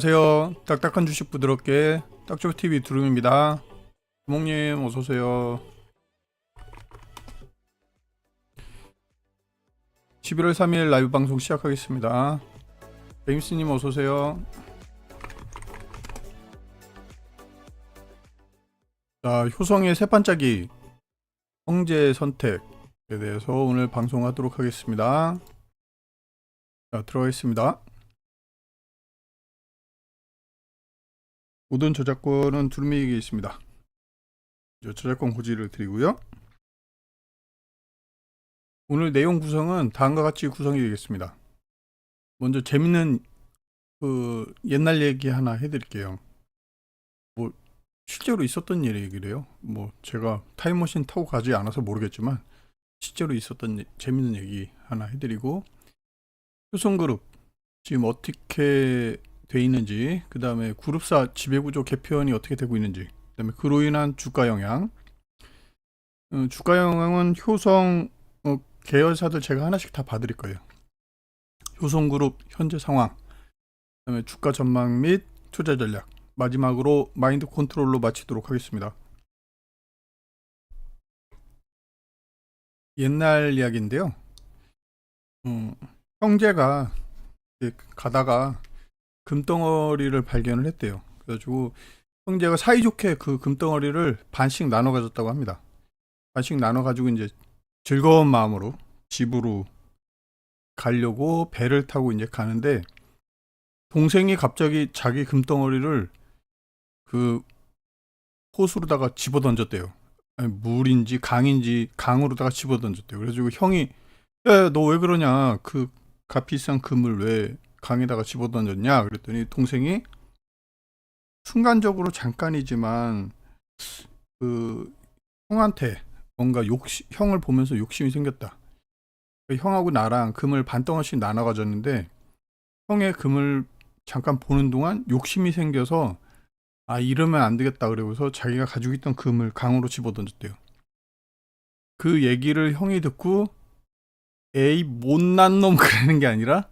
안녕하세요. 딱딱한 주식 부드럽게 딱조TV 두rum입니다. 주목님 어서오세요. 11월 3일 라이브 방송 시작하겠습니다. 베임스님 어서오세요. 자, 효성의 새 반짝이 형제 선택에 대해서 오늘 방송하도록 하겠습니다. 자, 들어가겠습니다. 모든 저작권은 두루미에게 있습니다. 저 저작권 고지를 드리고요. 오늘 내용 구성은 다음과 같이 구성이 되겠습니다. 먼저 재밌는 그 옛날 얘기 하나 해드릴게요. 뭐 실제로 있었던 얘기래요. 뭐 제가 타임머신 타고 가지 않아서 모르겠지만 실제로 있었던 예- 재밌는 얘기 하나 해드리고 효성그룹 지금 어떻게 돼 있는지, 그 다음에 그룹사 지배구조 개편이 어떻게 되고 있는지, 그 다음에 그로 인한 주가 영향. 어, 주가 영향은 효성 어, 계열사들 제가 하나씩 다 봐드릴 거예요. 효성그룹 현재 상황, 그 다음에 주가 전망 및 투자 전략. 마지막으로 마인드 컨트롤로 마치도록 하겠습니다. 옛날 이야기인데요. 어, 형제가 가다가 금덩어리를 발견을 했대요. 그래가지고 형제가 사이좋게 그 금덩어리를 반씩 나눠 가졌다고 합니다. 반씩 나눠 가지고 이제 즐거운 마음으로 집으로 가려고 배를 타고 이제 가는데 동생이 갑자기 자기 금덩어리를 그 호수로다가 집어 던졌대요. 물인지 강인지 강으로다가 집어 던졌대요. 그래가지고 형이 야 너 왜 그러냐 그 값비싼 금을 왜 강에다가 집어 던졌냐 그랬더니 동생이 순간적으로 잠깐이지만 그 형한테 뭔가 욕심 형을 보면서 욕심이 생겼다. 그 형하고 나랑 금을 반덩어리씩 나눠 가졌는데 형의 금을 잠깐 보는 동안 욕심이 생겨서 아 이러면 안 되겠다 그러고서 자기가 가지고 있던 금을 강으로 집어 던졌대요. 그 얘기를 형이 듣고 에이 못난 놈 그러는 게 아니라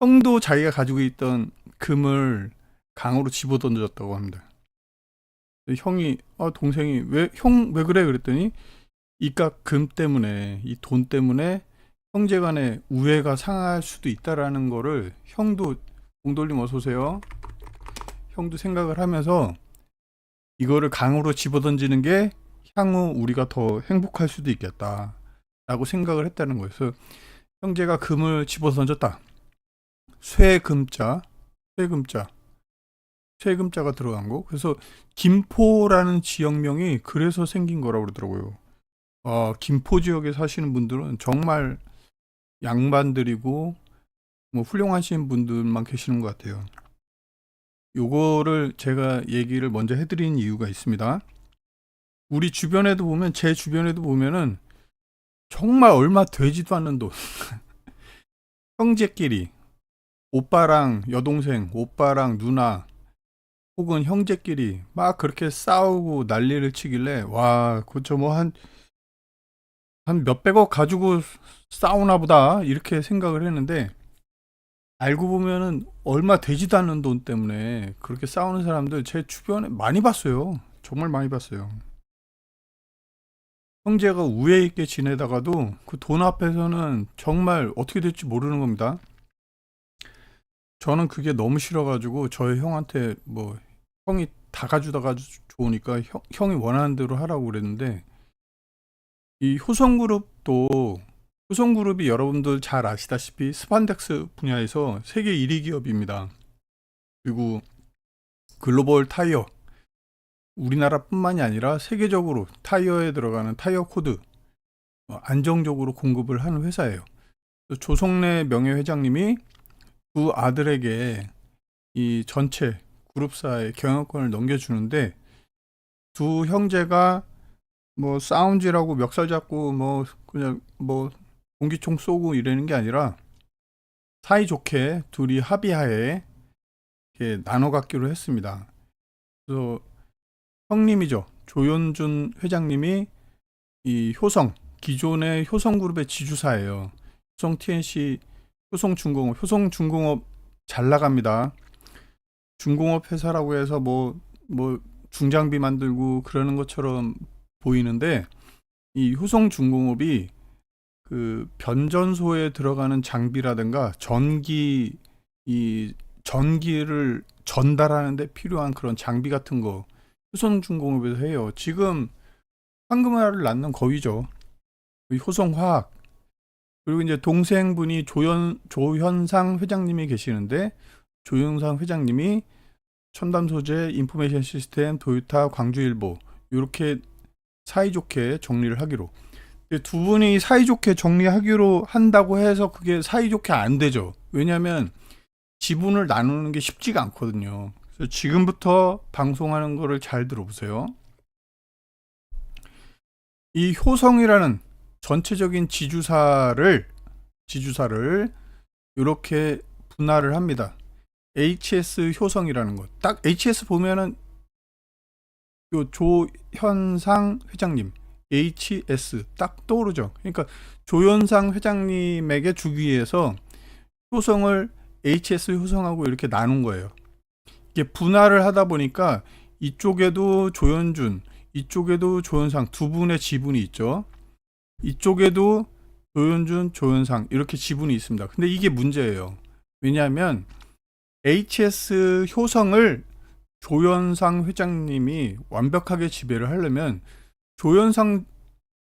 형도 자기가 가지고 있던 금을 강으로 집어 던졌다고 합니다. 형이 아 동생이 왜 형 왜 그래 그랬더니 이깟 금 때문에 이 돈 때문에 형제간의 우애가 상할 수도 있다라는 거를 형도 공돌림 어서 오세요. 형도 생각을 하면서 이거를 강으로 집어 던지는 게 향후 우리가 더 행복할 수도 있겠다라고 생각을 했다는 거예요. 형제가 금을 집어 던졌다. 쇠금자, 쇠금자, 쇠금자가 들어간 거. 그래서 김포라는 지역명이 그래서 생긴 거라고 그러더라고요. 아, 김포 지역에 사시는 분들은 정말 양반들이고 뭐 훌륭하신 분들만 계시는 것 같아요. 요거를 제가 얘기를 먼저 해드린 이유가 있습니다. 우리 주변에도 보면 제 주변에도 보면은 정말 얼마 되지도 않는 돈 형제끼리 오빠랑 여동생, 오빠랑 누나, 혹은 형제끼리 막 그렇게 싸우고 난리를 치길래 와, 그쵸 뭐 한 한 몇백억 가지고 싸우나 보다 이렇게 생각을 했는데 알고 보면은 얼마 되지도 않는 돈 때문에 그렇게 싸우는 사람들 제 주변에 많이 봤어요. 정말 많이 봤어요. 형제가 우애 있게 지내다가도 그 돈 앞에서는 정말 어떻게 될지 모르는 겁니다. 저는 그게 너무 싫어가지고 저희 형한테 뭐 형이 다 가져다가 좋으니까 형, 형이 원하는 대로 하라고 그랬는데 이 효성그룹도 효성그룹이 여러분들 잘 아시다시피 스판덱스 분야에서 세계 1위 기업입니다. 그리고 글로벌 타이어 우리나라뿐만이 아니라 세계적으로 타이어에 들어가는 타이어 코드 어, 안정적으로 공급을 하는 회사예요. 조성래 명예회장님이 두 아들에게 이 전체 그룹사의 경영권을 넘겨주는데 두 형제가 뭐 싸움질하고 멱살 잡고 뭐 그냥 뭐 공기총 쏘고 이러는 게 아니라 사이좋게 둘이 합의하에 이렇게 나눠 갖기로 했습니다. 그래서 형님이죠. 조현준 회장님이 이 효성 기존의 효성 그룹의 지주사예요. 효성 TNC 효성중공업, 효성중공업 잘 나갑니다. 중공업 회사라고 해서 뭐뭐 중장비 만들고 그러는 것처럼 보이는데 이 효성중공업이 그 변전소에 들어가는 장비라든가 전기 이 전기를 전달하는데 필요한 그런 장비 같은 거 효성중공업에서 해요. 지금 황금알을 낳는 거위죠. 이 효성화학 그리고 이제 동생분이 조현 조현상 회장님이 계시는데 조현상 회장님이 첨단 소재 인포메이션 시스템 도요타 광주일보 이렇게 사이좋게 정리를 하기로 두 분이 사이좋게 정리하기로 한다고 해서 그게 사이좋게 안 되죠. 왜냐하면 지분을 나누는 게 쉽지가 않거든요. 그래서 지금부터 방송하는 거를 잘 들어보세요. 이 효성이라는 전체적인 지주사를 지주사를 이렇게 분할을 합니다. HS 효성이라는 것. 딱 HS 보면은 요 조현상 회장님 HS 딱 떠오르죠. 그러니까 조현상 회장님에게 주기 위해서 효성을 HS 효성하고 이렇게 나눈 거예요. 이게 분할을 하다 보니까 이쪽에도 조현준, 이쪽에도 조현상 두 분의 지분이 있죠. 이쪽에도 조현준, 조현상 이렇게 지분이 있습니다. 근데 이게 문제예요. 왜냐하면 HS 효성을 조현상 회장님이 완벽하게 지배를 하려면 조현상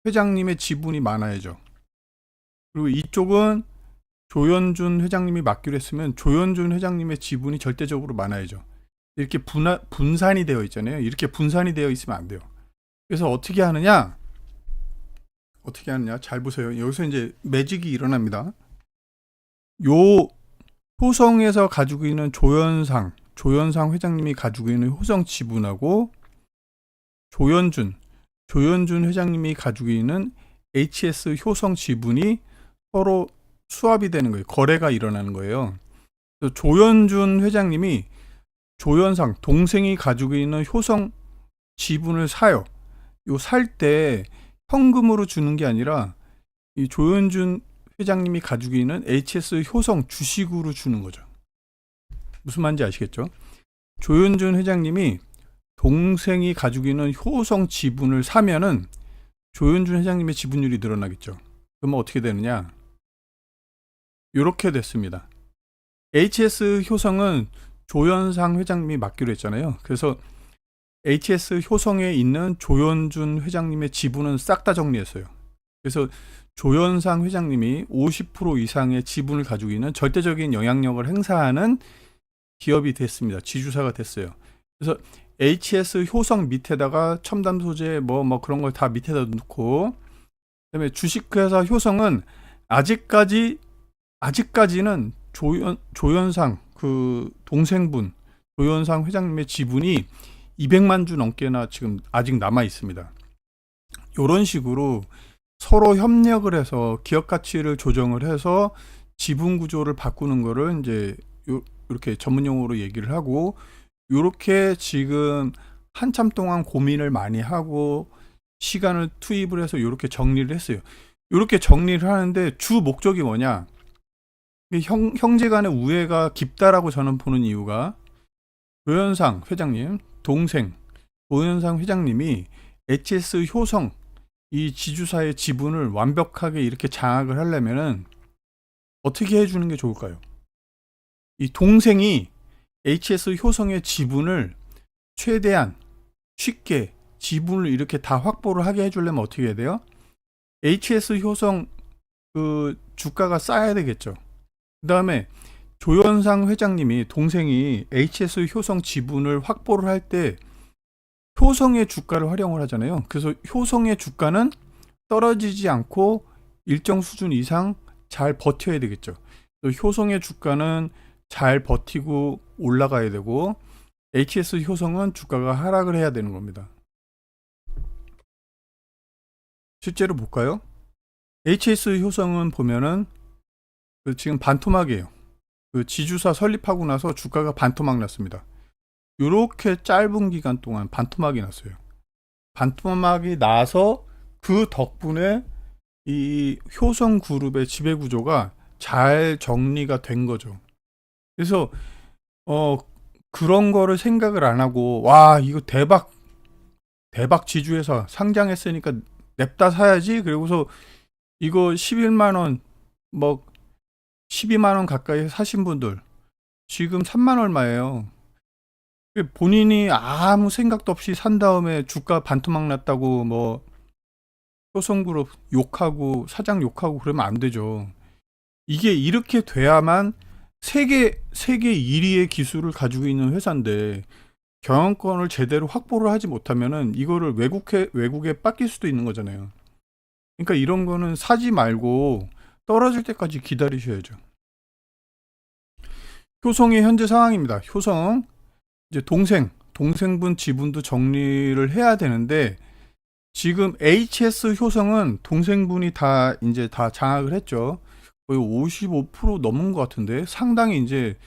회장님의 지분이 많아야죠. 그리고 이쪽은 조현준 회장님이 맡기로 했으면 조현준 회장님의 지분이 절대적으로 많아야죠. 이렇게 분하, 분산이 되어 있잖아요. 이렇게 분산이 되어 있으면 안 돼요. 그래서 어떻게 하느냐? 어떻게 하느냐? 잘 보세요. 여기서 이제 매직이 일어납니다. 요 효성에서 가지고 있는 조현상, 조현상 회장님이 가지고 있는 효성 지분하고 조현준, 조현준 회장님이 가지고 있는 HS 효성 지분이 서로 수합이 되는 거예요. 거래가 일어나는 거예요. 조현준 회장님이 조현상 동생이 가지고 있는 효성 지분을 사요. 요 살 때 현금으로 주는 게 아니라 이 조현준 회장님이 가지고 있는 HS 효성 주식으로 주는 거죠. 무슨 말인지 아시겠죠? 조현준 회장님이 동생이 가지고 있는 효성 지분을 사면은 조현준 회장님의 지분율이 늘어나겠죠. 그러면 어떻게 되느냐? 이렇게 됐습니다. HS 효성은 조현상 회장님이 맡기로 했잖아요. 그래서 HS 효성에 있는 조현준 회장님의 지분은 싹 다 정리했어요. 그래서 조현상 회장님이 50% 이상의 지분을 가지고 있는 절대적인 영향력을 행사하는 기업이 됐습니다. 지주사가 됐어요. 그래서 HS 효성 밑에다가 첨단 소재 뭐뭐 그런 걸 다 밑에다 놓고 그다음에 주식회사 효성은 아직까지 아직까지는 조현 조현상 그 동생분 조현상 회장님의 지분이 200만 주 넘게나 지금 아직 남아 있습니다. 이런 식으로 서로 협력을 해서 기업 가치를 조정을 해서 지분 구조를 바꾸는 거를 이제 요, 이렇게 전문 용어로 얘기를 하고 요렇게 지금 한참 동안 고민을 많이 하고 시간을 투입을 해서 요렇게 정리를 했어요. 요렇게 정리를 하는데 주 목적이 뭐냐? 형, 형제 간의 우애가 깊다라고 저는 보는 이유가 조현상 회장님, 동생 조현상 회장님이 HS 효성 이 지주사의 지분을 완벽하게 이렇게 장악을 하려면은 어떻게 해주는 게 좋을까요? 이 동생이 HS 효성의 지분을 최대한 쉽게 지분을 이렇게 다 확보를 하게 해주려면 어떻게 해야 돼요? HS 효성 그 주가가 쌓여야 되겠죠. 그 다음에 조현상 회장님이 동생이 HS 효성 지분을 확보를 할 때 효성의 주가를 활용을 하잖아요. 그래서 효성의 주가는 떨어지지 않고 일정 수준 이상 잘 버텨야 되겠죠. 효성의 주가는 잘 버티고 올라가야 되고 HS 효성은 주가가 하락을 해야 되는 겁니다. 실제로 볼까요? HS 효성은 보면은 그 지금 반토막이에요. 그 지주사 설립하고 나서 주가가 반토막 났습니다. 이렇게 짧은 기간 동안 반토막이 났어요. 반토막이 나서 그 덕분에 이 효성 그룹의 지배 구조가 잘 정리가 된 거죠. 그래서 어 그런 거를 생각을 안 하고 와 이거 대박 대박 지주에서 상장했으니까 냅다 사야지 그리고서 이거 11만 원뭐 12만 원 가까이 사신 분들 지금 3만 얼마예요. 본인이 아무 생각도 없이 산 다음에 주가 반토막 났다고 뭐 효성그룹 욕하고 사장 욕하고 그러면 안 되죠. 이게 이렇게 돼야만 세계 세계 1위의 기술을 가지고 있는 회사인데 경영권을 제대로 확보를 하지 못하면은 이거를 외국에 외국에 뺏길 수도 있는 거잖아요. 그러니까 이런 거는 사지 말고 떨어질 때까지 기다리셔야죠. 효성의 현재 상황입니다. 효성 이제 동생 동생분 지분도 정리를 해야 되는데 지금 HS 효성은 동생분이 다 이제 다 장악을 했죠. 거의 55% 넘은 것 같은데 상당히 이제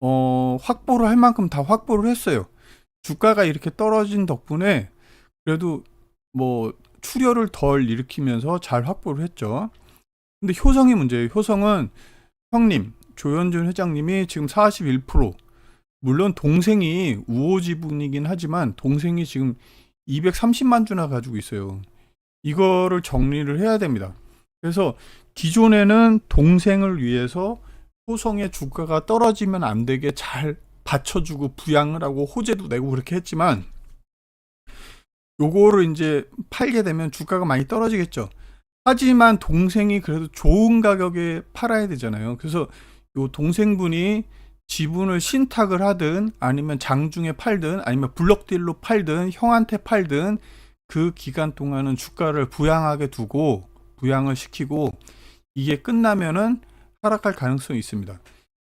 어 확보를 할 만큼 다 확보를 했어요. 주가가 이렇게 떨어진 덕분에 그래도 뭐 출혈을 덜 일으키면서 잘 확보를 했죠. 근데 효성이 문제예요. 효성은 형님 조현준 회장님이 지금 41% 물론 동생이 우호 지분이긴 하지만 동생이 지금 230만 주나 가지고 있어요. 이거를 정리를 해야 됩니다. 그래서 기존에는 동생을 위해서 효성의 주가가 떨어지면 안 되게 잘 받쳐주고 부양을 하고 호재도 내고 그렇게 했지만 요거를 이제 팔게 되면 주가가 많이 떨어지겠죠. 하지만 동생이 그래도 좋은 가격에 팔아야 되잖아요. 그래서 요 동생분이 지분을 신탁을 하든 아니면 장중에 팔든 아니면 블록딜로 팔든 형한테 팔든 그 기간 동안은 주가를 부양하게 두고 부양을 시키고 이게 끝나면은 하락할 가능성이 있습니다.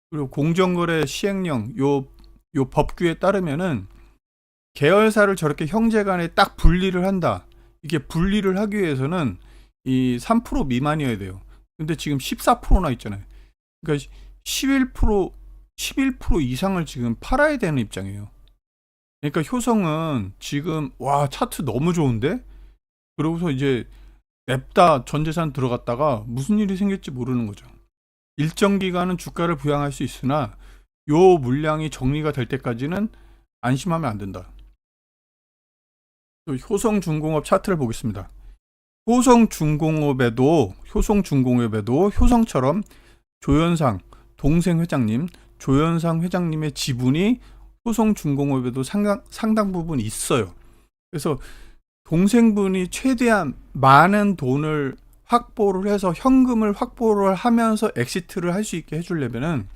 그리고 공정거래 시행령 요, 요 법규에 따르면은 계열사를 저렇게 형제 간에 딱 분리를 한다. 이게 분리를 하기 위해서는 이 3% 미만이어야 돼요. 근데 지금 14%나 있잖아요. 그러니까 11% 11% 이상을 지금 팔아야 되는 입장이에요. 그러니까 효성은 지금 와 차트 너무 좋은데 그러고서 이제 냅다 전재산 들어갔다가 무슨 일이 생길지 모르는 거죠. 일정 기간은 주가를 부양할 수 있으나 요 물량이 정리가 될 때까지는 안심하면 안 된다. 또 효성중공업 차트를 보겠습니다. 효성 중공업에도 효성 중공업에도 효성처럼 조현상 동생 회장님 조현상 회장님의 지분이 효성 중공업에도 상당, 상당 부분 있어요. 그래서 동생분이 최대한 많은 돈을 확보를 해서 현금을 확보를 하면서 엑시트를 할 수 있게 해주려면은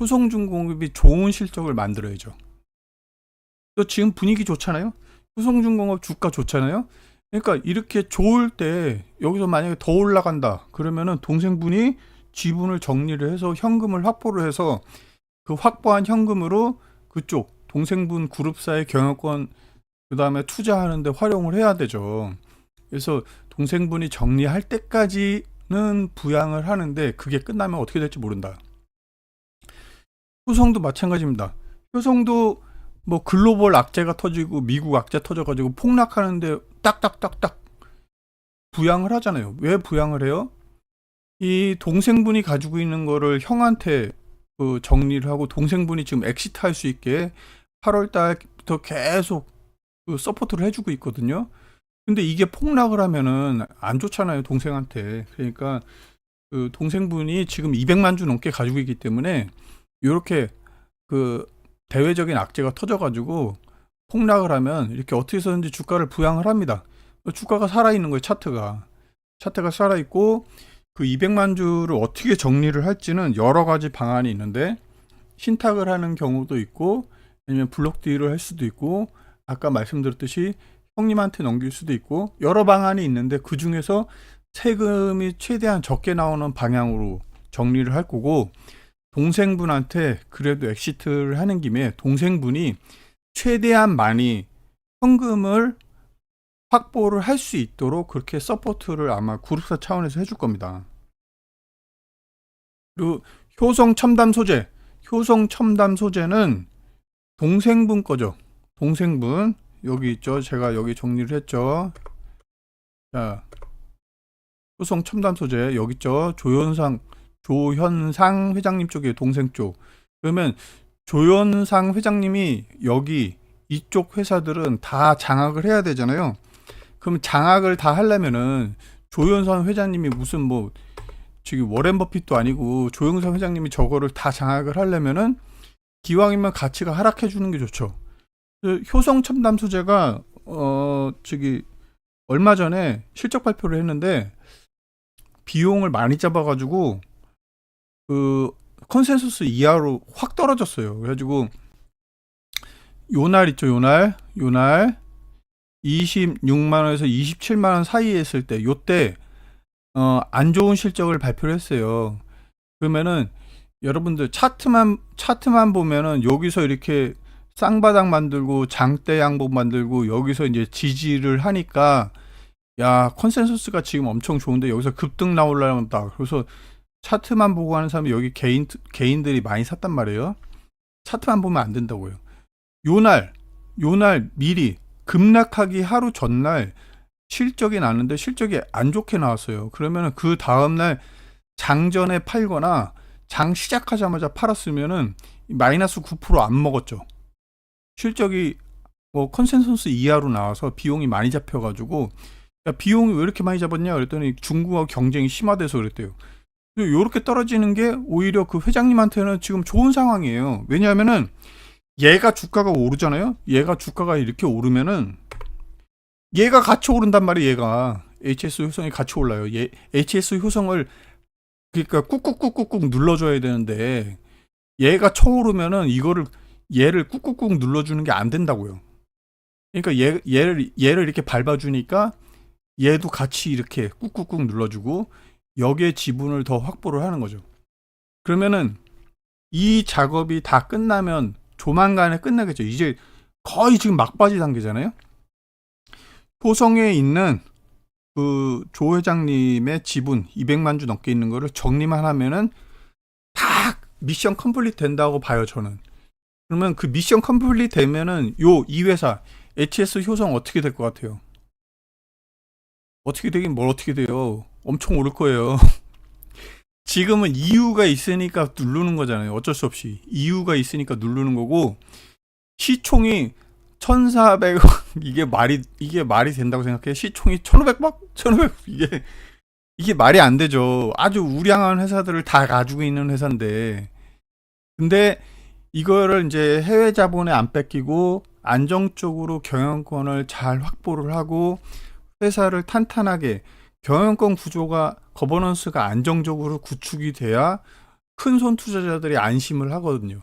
효성중공업이 좋은 실적을 만들어야죠. 또 지금 분위기 좋잖아요. 효성중공업 주가 좋잖아요. 그러니까 이렇게 좋을 때 여기서 만약에 더 올라간다 그러면은 동생분이 지분을 정리를 해서 현금을 확보를 해서 그 확보한 현금으로 그쪽 동생분 그룹사의 경영권 그 다음에 투자하는데 활용을 해야 되죠. 그래서 동생분이 정리할 때까지는 부양을 하는데 그게 끝나면 어떻게 될지 모른다. 효성도 마찬가지입니다. 효성도 뭐 글로벌 악재가 터지고 미국 악재 터져가지고 폭락하는데 딱딱딱딱 부양을 하잖아요. 왜 부양을 해요? 이 동생분이 가지고 있는 거를 형한테 그 정리를 하고 동생분이 지금 엑시트 할 수 있게 8월 달부터 계속 그 서포트를 해주고 있거든요. 근데 이게 폭락을 하면은 안 좋잖아요, 동생한테. 그러니까 그 동생분이 지금 200만 주 넘게 가지고 있기 때문에 이렇게 그 대외적인 악재가 터져가지고 폭락을 하면 이렇게 어떻게 해서든지 주가를 부양을 합니다. 주가가 살아있는 거예요, 차트가. 차트가 살아있고 그 200만 주를 어떻게 정리를 할지는 여러 가지 방안이 있는데 신탁을 하는 경우도 있고 아니면 블록 딜을 할 수도 있고 아까 말씀드렸듯이 형님한테 넘길 수도 있고 여러 방안이 있는데 그 중에서 세금이 최대한 적게 나오는 방향으로 정리를 할 거고 동생분한테 그래도 엑시트를 하는 김에 동생분이 최대한 많이 현금을 확보를 할 수 있도록 그렇게 서포트를 아마 그룹사 차원에서 해줄 겁니다. 그리고 효성 첨담 소재, 효성 첨담 소재는 동생분 거죠. 동생분 여기 있죠. 제가 여기 정리를 했죠. 자, 효성 첨단 소재 여기 있죠. 조현상 조현상 회장님 쪽에 동생 쪽. 그러면 조현상 회장님이 여기 이쪽 회사들은 다 장악을 해야 되잖아요. 그럼 장악을 다 하려면은 조현상 회장님이 무슨 뭐 지금 워렌 버핏도 아니고 조영상 회장님이 저거를 다 장악을 하려면은 기왕이면 가치가 하락해 주는 게 좋죠. 그 효성 첨단 소재가 어 저기 얼마 전에 실적 발표를 했는데 비용을 많이 잡아가지고 그 컨센서스 이하로 확 떨어졌어요. 그래가지고 요 날 있죠, 요 날, 요 날 26만 원에서 27만 원 사이에 있을 때, 요때 어, 안 좋은 실적을 발표를 했어요. 그러면은 여러분들 차트만 차트만 보면은 여기서 이렇게 쌍바닥 만들고 장대 양복 만들고 여기서 이제 지지를 하니까 야 컨센서스가 지금 엄청 좋은데 여기서 급등 나올라다 그래서 차트만 보고 하는 사람이 여기 개인 개인들이 많이 샀단 말이에요. 차트만 보면 안 된다고요. 요날 요날 미리 급락하기 하루 전날 실적이 나는데 실적이 안 좋게 나왔어요. 그러면 그 다음날 장전에 팔거나 장 시작하자마자 팔았으면은 마이너스 9%안 먹었죠. 실적이 뭐 컨센서스 이하로 나와서 비용이 많이 잡혀가지고 야, 비용이 왜 이렇게 많이 잡았냐 그랬더니 중국하고 경쟁이 심화돼서 그랬대요. 이렇게 떨어지는 게 오히려 그 회장님한테는 지금 좋은 상황이에요. 왜냐하면은 얘가 주가가 오르잖아요. 얘가 주가가 이렇게 오르면은 얘가 같이 오른단 말이에요. 얘가 HS 효성이 같이 올라요. 얘 HS 효성을 그러니까 꾹꾹꾹꾹꾹 눌러줘야 되는데 얘가 쳐오르면은 이거를 얘를 꾹꾹꾹 눌러주는 게 안 된다고요. 그러니까 얘 얘를 얘를 이렇게 밟아주니까 얘도 같이 이렇게 꾹꾹꾹 눌러주고 여기에 지분을 더 확보를 하는 거죠. 그러면은 이 작업이 다 끝나면 조만간에 끝나겠죠. 이제 거의 지금 막바지 단계잖아요. 효성에 있는 그 조 회장님의 지분 200만 주 넘게 있는 거를 정리만 하면은 다 미션 컴플릿 된다고 봐요, 저는. 그러면 그 미션 컴플릿 되면은 요 이 회사 HS 효성 어떻게 될 것 같아요? 어떻게 되긴 뭘 어떻게 돼요? 엄청 오를 거예요. 지금은 이유가 있으니까 누르는 거잖아요. 어쩔 수 없이. 이유가 있으니까 누르는 거고, 시총이 1,400억, 이게 말이, 이게 말이 된다고 생각해? 시총이 1,500억? 1,500, 이게, 이게 말이 안 되죠. 아주 우량한 회사들을 다 가지고 있는 회사인데. 근데 이거를 이제 해외 자본에 안 뺏기고, 안정적으로 경영권을 잘 확보를 하고, 회사를 탄탄하게 경영권 구조가 거버넌스가 안정적으로 구축이 돼야 큰 손 투자자들이 안심을 하거든요.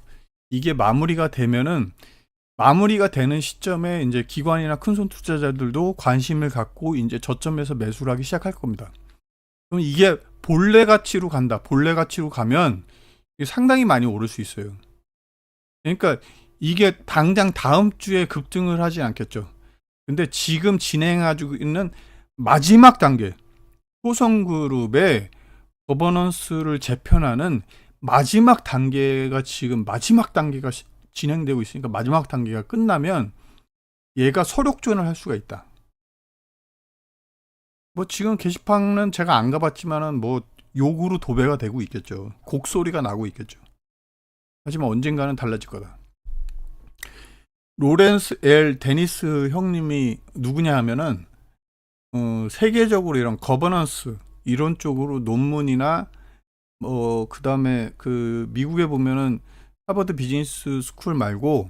이게 마무리가 되면은 마무리가 되는 시점에 이제 기관이나 큰 손 투자자들도 관심을 갖고 이제 저점에서 매수를 하기 시작할 겁니다. 그럼 이게 본래 가치로 간다. 본래 가치로 가면 상당히 많이 오를 수 있어요. 그러니까 이게 당장 다음 주에 급등을 하지 않겠죠. 근데 지금 진행하고 있는 마지막 단계 효성그룹의 거버넌스를 재편하는 마지막 단계가 지금 마지막 단계가 시- 진행되고 있으니까 마지막 단계가 끝나면 얘가 서력전을 할 수가 있다. 뭐 지금 게시판은 제가 안 가봤지만은 뭐 욕으로 도배가 되고 있겠죠. 곡소리가 나고 있겠죠. 하지만 언젠가는 달라질 거다. 로렌스 엘 데니스 형님이 누구냐 하면은 어, 세계적으로 이런 거버넌스 이런 쪽으로 논문이나 뭐 그다음에 그 미국에 보면은 하버드 비즈니스 스쿨 말고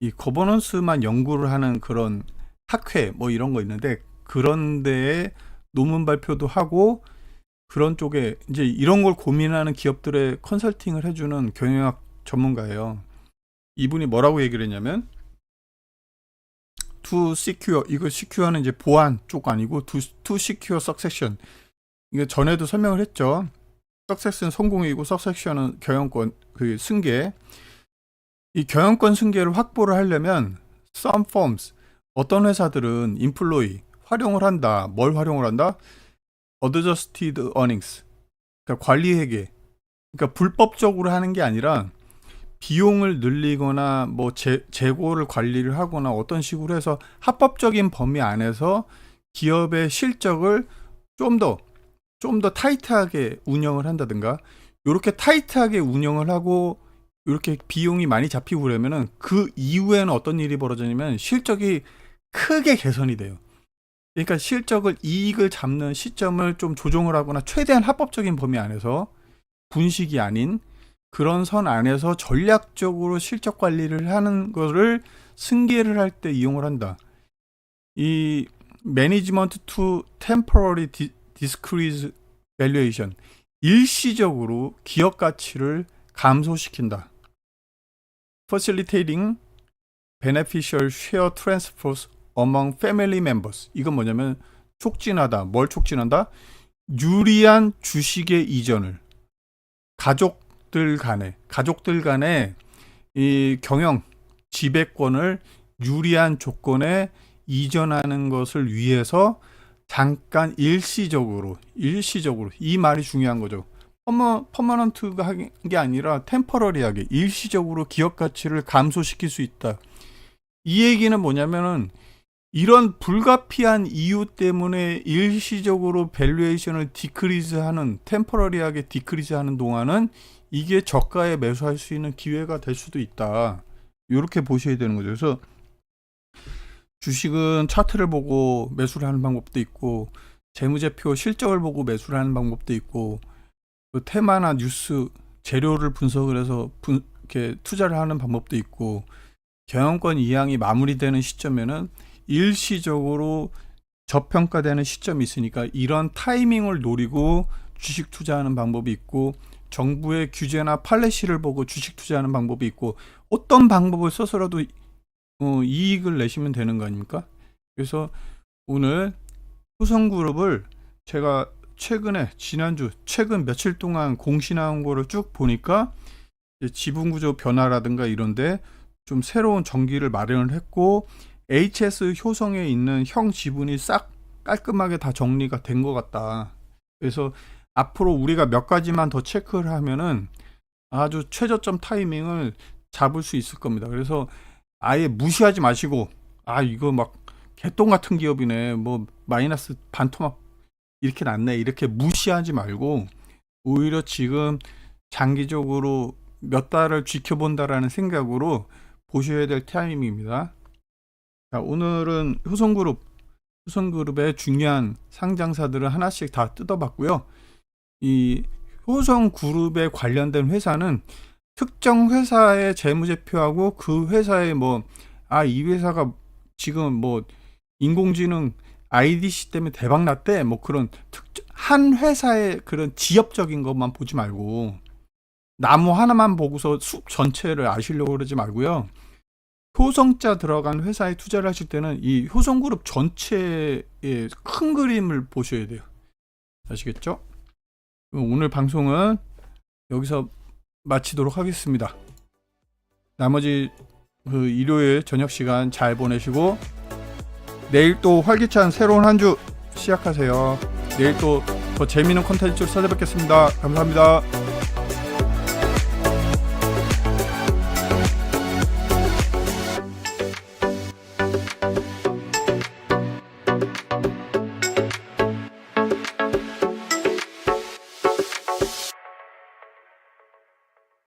이 거버넌스만 연구를 하는 그런 학회 뭐 이런 거 있는데 그런 데에 논문 발표도 하고 그런 쪽에 이제 이런 걸 고민하는 기업들의 컨설팅을 해주는 경영학 전문가예요. 이분이 뭐라고 얘기를 했냐면 to secure 이거 secure는 이제 보안 쪽 아니고 to secure succession 이거 전에도 설명을 했죠. success는 성공이고 succession은 경영권 그 승계 이 경영권 승계를 확보를 하려면 some firms 어떤 회사들은 employee 활용을 한다. 뭘 활용을 한다? adjusted earnings 그러니까 관리 회계 그러니까 불법적으로 하는 게 아니라 비용을 늘리거나 뭐 재, 재고를 관리를 하거나 어떤 식으로 해서 합법적인 범위 안에서 기업의 실적을 좀 더 좀 더 타이트하게 운영을 한다든가 이렇게 타이트하게 운영을 하고 이렇게 비용이 많이 잡히고 그러면은 그 이후에는 어떤 일이 벌어지냐면 실적이 크게 개선이 돼요. 그러니까 실적을 이익을 잡는 시점을 좀 조정을 하거나 최대한 합법적인 범위 안에서 분식이 아닌 그런 선 안에서 전략적으로 실적 관리를 하는 거를 승계를 할 때 이용을 한다. 이 매니지먼트 투 템포러리 디스크리즈 밸류에이션 일시적으로 기업 가치를 감소시킨다. facilitating beneficial share. 이건 뭐냐면 촉진하다. 뭘 촉진한다? 유리한 주식의 이전을 가족 들 간에 가족들 간에 이 경영 지배권을 유리한 조건에 이전하는 것을 위해서 잠깐 일시적으로 일시적으로 이 말이 중요한 거죠. 퍼머, 퍼머넌트가 한 게 아니라 템퍼러리하게 일시적으로 기업 가치를 감소시킬 수 있다. 이 얘기는 뭐냐면은 이런 불가피한 이유 때문에 일시적으로 밸류에이션을 디크리즈하는 템퍼러리하게 디크리즈하는 동안은 이게 저가에 매수할 수 있는 기회가 될 수도 있다. 이렇게 보셔야 되는 거죠. 그래서 주식은 차트를 보고 매수를 하는 방법도 있고 재무제표 실적을 보고 매수를 하는 방법도 있고 그 테마나 뉴스 재료를 분석을 해서 분, 이렇게 투자를 하는 방법도 있고 경영권 이양이 마무리되는 시점에는 일시적으로 저평가되는 시점이 있으니까 이런 타이밍을 노리고 주식 투자하는 방법이 있고 정부의 규제나 팔레시를 보고 주식 투자하는 방법이 있고 어떤 방법을 써서라도 어, 이익을 내시면 되는 거 아닙니까? 그래서 오늘 후성그룹을 제가 최근에 지난주 최근 며칠 동안 공시 나온 거를 쭉 보니까 이제 지분 구조 변화라든가 이런데 좀 새로운 전기를 마련을 했고 HS 효성에 있는 형 지분이 싹 깔끔하게 다 정리가 된 것 같다. 그래서 앞으로 우리가 몇 가지만 더 체크를 하면은 아주 최저점 타이밍을 잡을 수 있을 겁니다. 그래서 아예 무시하지 마시고 아 이거 막 개똥 같은 기업이네 뭐 마이너스 반토막 이렇게 났네 이렇게 무시하지 말고 오히려 지금 장기적으로 몇 달을 지켜본다라는 생각으로 보셔야 될 타이밍입니다. 자, 오늘은 효성그룹 효성그룹의 중요한 상장사들을 하나씩 다 뜯어봤고요. 이 효성 그룹에 관련된 회사는 특정 회사의 재무제표하고 그 회사의 뭐 아 이 회사가 지금 뭐 인공지능 IDC 때문에 대박 났대 뭐 그런 특정 한 회사의 그런 지엽적인 것만 보지 말고 나무 하나만 보고서 숲 전체를 아시려고 그러지 말고요. 효성자 들어간 회사에 투자를 하실 때는 이 효성그룹 전체의 큰 그림을 보셔야 돼요. 아시겠죠? 오늘 방송은 여기서 마치도록 하겠습니다. 나머지 그 일요일 저녁 시간 잘 보내시고 내일 또 활기찬 새로운 한 주 시작하세요. 내일 또 더 재미있는 컨텐츠로 찾아뵙겠습니다. 감사합니다.